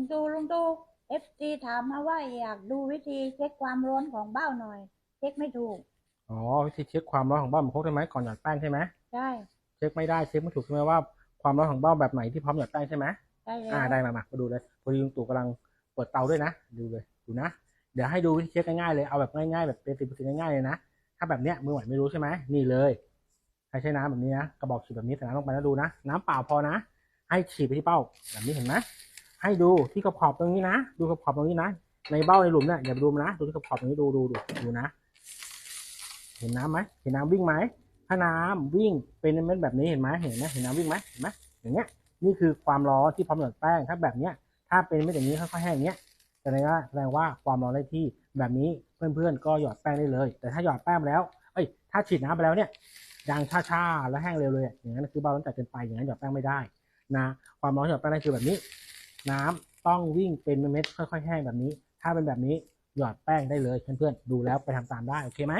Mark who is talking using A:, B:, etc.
A: ลุงตู่ลุงตู่เอฟซีถามมาว่าอยากดูวิธีเช็คความร้อนของเบ้าหน่อย เช็คไม่ถูก
B: อ๋อวิธีเช็คความร้อนของเบ้ามันครบใช่ไหมก่อนหยอดแป้งใช่ไหม
A: ใช่
B: เช็คไม่ได้เช็คไม่ถูกใช่ไหมว่าความร้อนของเบ้าแบบไหนที่พร้อมหยอดแป้งใช่ไหม
A: ใช่แล้ว
B: อ่าได้มามามาดูเลยพอดีลุงตู่กำลังเปิดเตาด้วยนะ ดูเลยดูนะ เดี๋ยวให้ดูวิธีเช็คง่ายๆเลยเอาแบบง่ายๆแบบเป็นติดง่ายๆเลยนะถ้าแบบเนี้ยมือใหม่ไม่รู้ใช่ไหมนี่เลยให้ใช้น้ำแบบนี้นะกระบอกฉีดแบบนี้ใส่น้ำลงไปแล้วดูนะ น้ำเปล่าพอนะ ให้ฉีดไปที่เป้าแบบนี้เห็นไหม ให้ดูที่ขอบขอบตรงนี้นะ ดูขอบขอบตรงนี้นะ ในเบ้าในหลุมเนี่ยอย่าไปดูมันนะ ดูที่ขอบขอบตรงนี้ดูดูดูดูนะ เห็นน้ำไหมเห็นน้ำวิ่งไหมถ้าน้ำวิ่งเป็นเม็ดแบบนี้เห็นไหมเห็นไหมเห็นน้ำวิ่งไหมเห็นไหมอย่างเงี้ย นี่คือความร้อนที่พร้อมหยอดแป้ง ถ้าแบบเนี้ย ถ้าเป็นเม็ดอย่างนี้ค่อยๆแห้งอย่างเงี้ยแสดงว่าแสดงว่าความร้อนได้ที่แบบนี้เพื่อนๆก็หยอดแป้งได้เลย แต่ถ้าหยอดแป้งแล้ว เอ้ย ถ้าฉีดน้ำไปแล้วเนี่ยยางช้าๆแล้วแห้งเร็วเลย อย่างนั้นคือเบาร้อนจัดเกินไปอย่างนั้นหยอดแป้งไม่ได้นะ ความร้อนหยอดแป้งได้คือแบบนี้ น้ำต้องวิ่งเป็นเม็ดๆค่อยๆแห้งแบบนี้ ถ้าเป็นแบบนี้หยอดแป้งได้เลยเพื่อนๆดูแล้วไปทำตามได้โอเคไหม